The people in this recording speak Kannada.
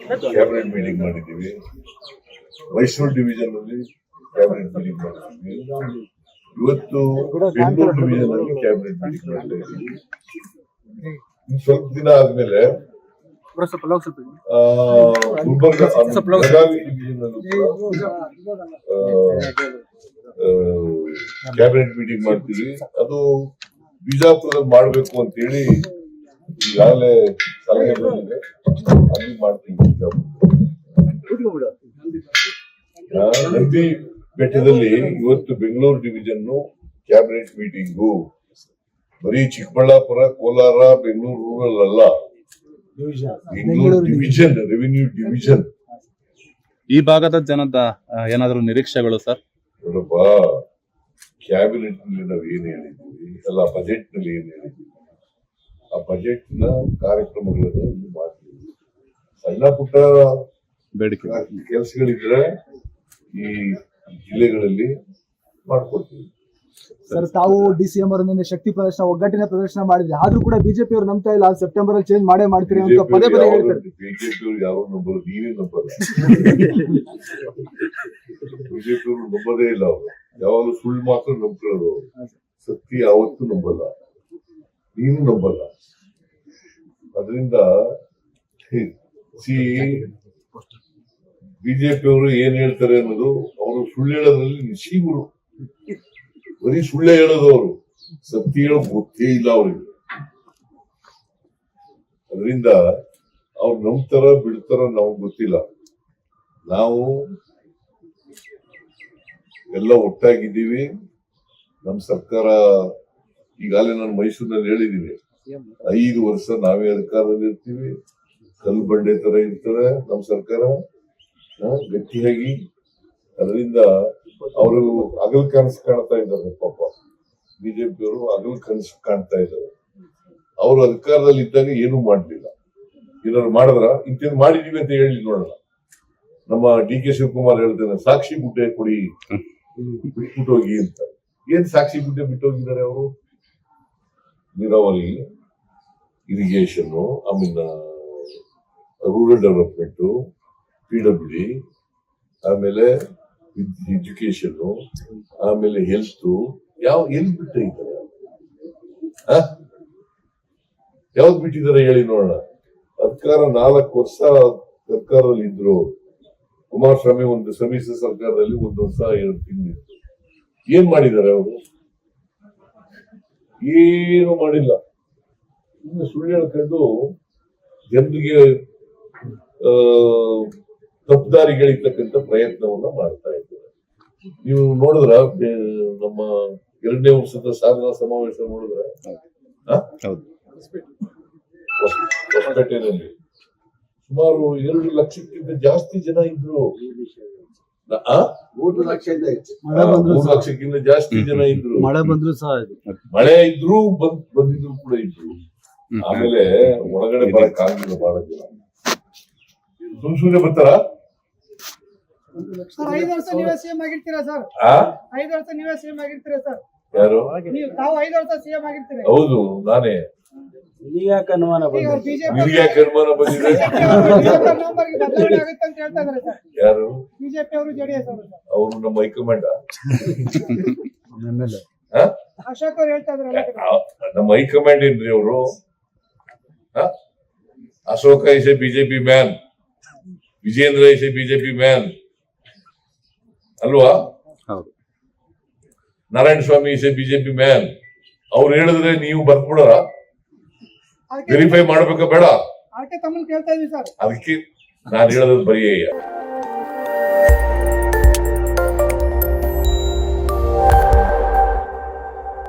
ಕ್ಯಾಬಿನೆಟ್ ಮೀಟಿಂಗ್ ಮಾಡಿದ್ದೀವಿ. ಮೈಸೂರು ಡಿವಿಷನ್ ಅಲ್ಲಿ ಕ್ಯಾಬಿನೆಟ್ ಮೀಟಿಂಗ್ ಮಾಡಿದ್ದೀವಿ. ಇವತ್ತು ಬೆಂಗಳೂರು ಡಿವಿಷನ್ ಅಲ್ಲಿ ಕ್ಯಾಬಿನೆಟ್ ಮೀಟಿಂಗ್ ಮಾಡ್ತಾ ಇದ್ದೀವಿ. ಸ್ವಲ್ಪ ದಿನ ಆದ್ಮೇಲೆ ಬೆಳಗಾವಿ ಡಿವಿಷನ್ ಕ್ಯಾಬಿನೆಟ್ ಮೀಟಿಂಗ್ ಮಾಡ್ತೀವಿ. ಅದು ಬಿಜಾಪುರದಲ್ಲಿ ಮಾಡಬೇಕು ಅಂತ ಹೇಳಿ ಈಗಾಗಲೇ ಸಲಹೆ ಬಂದಿದೆ ಅಲ್ಲಿ ನಂದಿ ಬೆಟ್ಟದಲ್ಲಿ ಇವತ್ತು ಬೆಂಗಳೂರು ಡಿವಿಷನ್ ಕ್ಯಾಬಿನೆಟ್ ಮೀಟಿಂಗು. ಬರೀ ಚಿಕ್ಕಬಳ್ಳಾಪುರ ಕೋಲಾರ ಬೆಂಗಳೂರು ರೂರಲ್ ಅಲ್ಲ. ಬೆಂಗಳೂರು ಡಿವಿಷನ್ ರೆವಿನ್ಯೂ ಡಿವಿಷನ್ ಈ ಭಾಗದ ಜನದ ಏನಾದರೂ ನಿರೀಕ್ಷೆಗಳು ಸರ್? ನೋಡಪ್ಪ ಕ್ಯಾಬಿನೆಟ್ನಲ್ಲಿ ನಾವು ಏನ್ ಹೇಳಿದ್ವಿ? ಅಲ್ಲ ಬಜೆಟ್ನಲ್ಲಿ ಏನ್ ಹೇಳಿದ್ದೀವಿ ಆ ಬಜೆಟ್ನ ಕಾರ್ಯಕ್ರಮಗಳನ್ನು ಇಲ್ಲಿ ಮಾಡ್ತೀವಿ ಸಣ್ಣ ಪುಟ್ಟ ಬೇಡಿಕೆ. ಕೆಲಸಗಳಿದ್ರೆ ಈ ಜಿಲ್ಲೆಗಳಲ್ಲಿ ಮಾಡ್ಕೊಡ್ತೀವಿ. ಸರ್ ತಾವು ಡಿ ಸಿ ಎಂ ಅವರ ನಿನ್ನೆ ಶಕ್ತಿ ಪ್ರದರ್ಶನ ಒಗ್ಗಟ್ಟಿನ ಪ್ರದರ್ಶನ ಮಾಡಿದ್ರಿ. ಆದ್ರೂ ಕೂಡ ಬಿಜೆಪಿ ಅವರು ನಂಬ್ತಾ ಇಲ್ಲ. ಸೆಪ್ಟೆಂಬರ್ ಅಲ್ಲಿ ಚೇಂಜ್ ಮಾಡೇ ಮಾಡ್ತೀರಿ ಅಂತ ಪದೇ ಪದೇ ಹೇಳ್ತಾರೆ. ಬಿಜೆಪಿ ಯಾವಾಗ ನೀವೇ ಬಿಜೆಪಿ ಅವರು ನಂಬದೇ ಇಲ್ಲ ಅವರು. ಯಾವಾಗಲೂ ಸುಳ್ಳು ಮಾತ್ರ ನಂಬ್ಕೊಳ್ಳೋದು. ಸತ್ಯ ಯಾವತ್ತೂ ನಂಬಲ್ಲ. ನೀನು ನಂಬಲ್ಲ ಅದರಿಂದ ಸಿ ಬಿಜೆಪಿ ಅವರು ಏನ್ ಹೇಳ್ತಾರೆ ಅನ್ನೋದು ಅವರು ಸುಳ್ಳು ಹೇಳೋದ್ರಲ್ಲಿ ನಿಶೀಗುರು ಬರೀ ಸುಳ್ಳೆ ಹೇಳೋದು ಅವರು. ಸತ್ಯ ಹೇಳೋ ಗೊತ್ತೇ ಇಲ್ಲ ಅವ್ರಿಗೆ. ಅದರಿಂದ ಅವ್ರು ನಂಬ್ತಾರ ಬಿಡ್ತಾರ ನಾವು ಗೊತ್ತಿಲ್ಲ. ನಾವು ಎಲ್ಲ ಒಟ್ಟಾಗಿದ್ದೀವಿ. ನಮ್ಮ ಸರ್ಕಾರ ಈಗಾಗಲೇ ನಾನು ಮೈಸೂರಿನಲ್ಲಿ ಹೇಳಿದ್ದೀನಿ ಐದು ವರ್ಷ ನಾವೇ ಅಧಿಕಾರದಲ್ಲಿ ಇರ್ತೀವಿ. ಕಲ್ಲು ಬಂಡೆ ತರ ಇರ್ತಾರೆ ನಮ್ಮ ಸರ್ಕಾರ. ಗಟ್ಟಿಯಾಗಿ. ಅದರಿಂದ ಅವರು ಹಗಲ್ ಕನಸು ಕಾಣ್ತಾ ಇದ್ದಾರೆ ಪಾಪ. ಬಿಜೆಪಿಯವರು ಹಗಲ್ ಕನಸು ಕಾಣ್ತಾ ಇದ್ದಾರೆ. ಅವರು ಅಧಿಕಾರದಲ್ಲಿ ಇದ್ದಾಗ ಏನು ಮಾಡಲಿಲ್ಲ. ಏನಾದ್ರು ಮಾಡಿದ್ರ? ಇಂಥದ್ದು ಮಾಡಿದೀವಿ ಅಂತ ಹೇಳಿ ನೋಡೋಣ. ನಮ್ಮ ಡಿ ಕೆ ಶಿವಕುಮಾರ್ ಹೇಳ್ತಾನೆ ಸಾಕ್ಷಿ ಗುಡ್ಡೆ ಕೊಡಿ. ಬಿಟ್ಬಿಟ್ಟು ಹೋಗಿ ಅಂತ. ಏನ್ ಸಾಕ್ಷಿ ಗುಡ್ಡೆ ಬಿಟ್ಟು ಹೋಗಿದ್ದಾರೆ ಅವರು? ನೀರಾವರಿ irrigation mean rural development P W ಆಮೇಲೆ ಎಜುಕೇಶನ್ ಆಮೇಲೆ ಹೆಲ್ತ್ ಯಾವ ಎಲ್ಲಿ ಬಿಟ್ಟು ಇದ್ದಾರೆ? ಯಾವ್ದು ಬಿಟ್ಟಿದ್ದಾರೆ ಹೇಳಿ ನೋಡೋಣ. ಸರ್ಕಾರ ನಾಲ್ಕು ವರ್ಷ ಸರ್ಕಾರದಲ್ಲಿ ಇದ್ರು. ಕುಮಾರಸ್ವಾಮಿ ಒಂದು ಸಮಿಶ್ರ ಸರ್ಕಾರದಲ್ಲಿ ಒಂದು ವರ್ಷ ಎರಡು ಏನ್ ಮಾಡಿದ್ದಾರೆ ಅವರು? ಏನು ಮಾಡಿಲ್ಲ. ಇನ್ನು ಸುಳ್ಳು ಹೇಳ್ಕೊಂಡು ಜನರಿಗೆ ತಪ್ಪದಾರಿಗಳಿರ್ತಕ್ಕಂಥ ಪ್ರಯತ್ನವನ್ನ ಮಾಡ್ತಾ ಇದ್ದಾರೆ. ನೀವು ನೋಡಿದ್ರ ನಮ್ಮ ಎರಡನೇ ವರ್ಷದ ಸಾಧನಾ ಸಮಾವೇಶ ನೋಡಿದ್ರ? ಹೊಸಪೇಟೆಯಲ್ಲಿ. ಸುಮಾರು ಎರಡು ಲಕ್ಷಕ್ಕಿಂತ ಜಾಸ್ತಿ ಜನ ಇದ್ರು. ಮಳೆ ಆ, ಬಂದ್ರು ಮೂರು ಲಕ್ಷಕ್ಕಿಂತ ಜಾಸ್ತಿ ಜನ ಇದ್ರು. ಮಳೆ ಬಂದ್ರು ಸಹ ಇದು. ಮಳೆ ಇದ್ರು ಬಂದ್ ಬಂದಿದ್ರು ಕೂಡ ಇದ್ರು. ಆಮೇಲೆ ಒಳಗಡೆ ಬರಕ್ ಆಗಿಲ್ಲ ಬಹಳ ಜನ. ಸುಮ್ ಸುಮ್ನೆ ಬರ್ತಾರ? ಸರ್ ಐದು ವರ್ಷ ನೀವೇ ಸಿಎಂ ಆಗಿರ್ತೀರಾ ಸರ್? ಆ? ಐದು ವರ್ಷ ನೀವೇ ಸಿಎಂ ಆಗಿರ್ತೀರಾ ಸರ್? ಯಾರು? ನೀವು ತಾವು ಐದು ವರ್ಷ ಸಿಎಂ ಆಗಿರ್ತೀರಿ. ಹೌದು ನಾನೇ. ಈಗ ಬಿಜೆಪಿ ನಿಮ್ಗೆ ಯಾಕೆ ಅನುಮಾನ ಬಂದಿದೆ? ನವಂಬರ್ಗೆ ಬದಲಾವಣೆ ಆಗುತ್ತೆ ಅಂತ ಹೇಳ್ತಾ ಇದಾರೆ ಸರ್. ಯಾರು? ಬಿಜೆಪಿ ಅವರು ಜೆಡಿಎಸ್ ಅವರು ಸರ್. ಅವರು ನಮ್ಮ ಹೈಕಮಾಂಡ್ ಅಶೋಕ್ ಅವ್ರು ಹೇಳ್ತಾ ಇದಾರೆ ನಮ್ಮ ಹೈಕಮಾಂಡ್ ಏನ್ರಿ ಅವರು? Ashoka is a BJP man. Vijendra is a BJP man. ಅಲ್ವಾ? ಹೌದು. Narayana Swamy is a BJP man. ಅವ್ರು ಹೇಳಿದ್ರೆ ನೀವು ಬರ್ಬಿಡೋರ ವೆರಿಫೈ ಮಾಡ್ಬೇಕಾ ಬೇಡ? ಅದಕ್ಕೆ ನಾನು ಹೇಳೋದು ಬರೀ